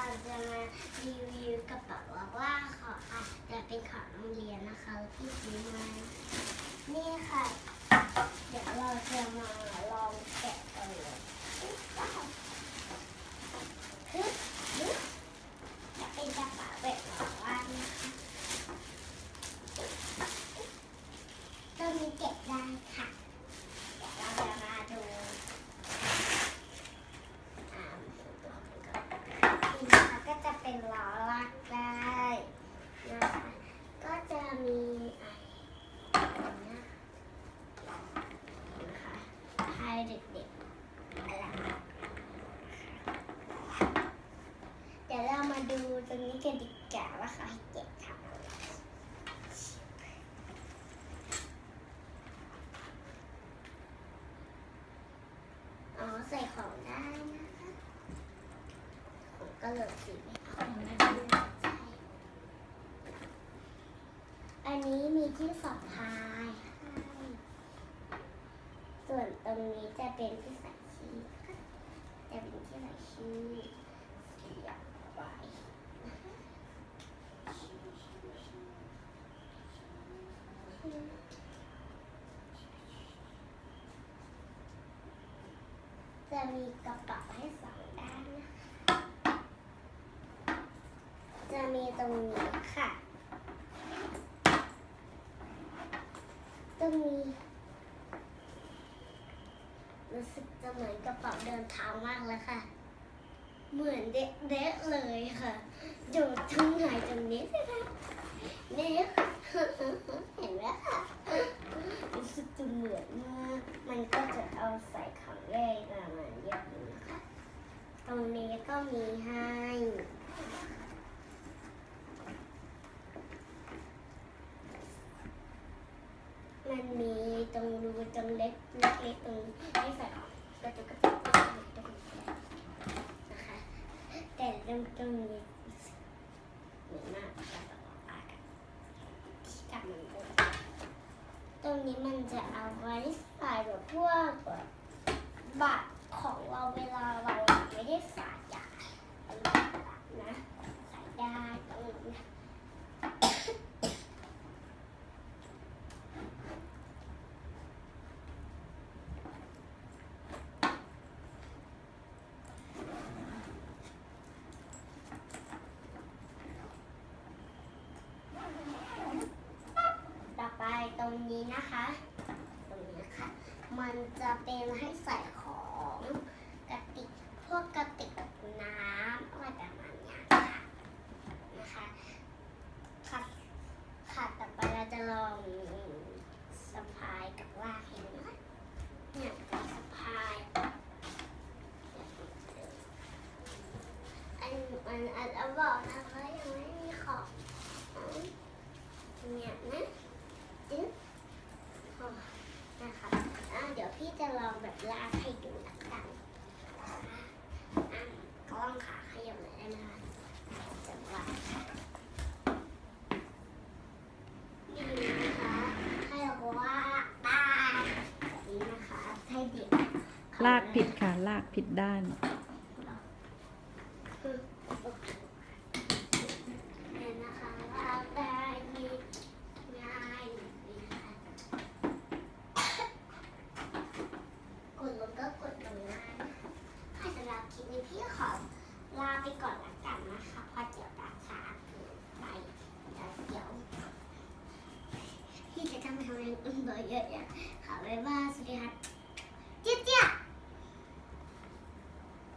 เราจะมารีวิวกระเป๋าว่าว่าของค่ะจะเป็นของโรงเรียนนะคะที่ซื้อมานี่ค่ะ เดี๋ยวเราจะมาลองแกะกันเลยฮึบฮึบจะเป็นกระเป๋าแบบหมอว่านะคะตัวนี้เก็บได้ค่ะ เดี๋ยวเราจะมาดูอ่านี่นะคะก็จะเป็นล้อลากได้นะคะก็จะมีไอ้นะคะให้ เด็กๆอะไรเดี๋ยวเรามาดูตรงนี้กันดีกว่าว่าเขาให้เก็บทำอะไรอ๋อใส่ของได้นะคะผมก็เลยสีของได้ใช่อันนี้มีที่สอบพายให้ ส่วนตรงนี้จะเป็นที่ใส่ชีสค่ะจะเป็นที่ใส่ชีสเสียบไว้จะมีกระเป๋าให้สองด้านนะคะจะมีตรงนี้ค่ะ ตรงนี้ รู้สึกจะเหมือนกระเป๋าเดินทางมากเลยค่ะ เหมือนเด็กเลยค่ะอยู่ตรงไหนตรงนี้สิคะนี่ค่ะเห็นไหมคะรู้สึกจะเหมือนมากมันก็จะเอาใส่ของเล่นประมาณเยอะอยู่นะคะตรงนี้ก็มีให้มันมี ตรงรูตรงเล็กเล็กๆตรงให้ใส่กระตุกกระตุกตระตุกนะคะแต่ตรงตรงนี้เหมือนมากกระเป๋าอากที่จับมันตรงนี้มันจะเอาไว้ใส่แบบพวกแบบบัตรของเราเวลาเราไม่ได้ใส่ยาต่างๆนะใส่ได้ตรงนี้ ต่อไปตรงนี้นะคะ ตรงนี้ค่ะ มันจะเป็นให้ใส่ของกระติกพวกกระติกน้ำอะไรประมาณเนี้ยค่ะ นะคะ ค่ะ ค่ะ ต่อไปเราจะลองสะพายกับลากเห็นไหมเนี่ยสะพายอันอันอันอันบอกนะคะยังไม่มีของเนี่ยนะจึ๊บอ๋อนะคะอะเดี๋ยวพี่จะลอง แบบลากให้ดูนะคะนอะกล้องขาขยับเลยได้ไหมคะจะวานี่นะคะ ให้เราว่าตาแบบนี้นะคะ ให้เด็กลากผิดค่ะ ลากผิดด้าน คือ อื่นๆเยอะแยะหาไว้ว่าสวัสดีครับเจี๊ยบ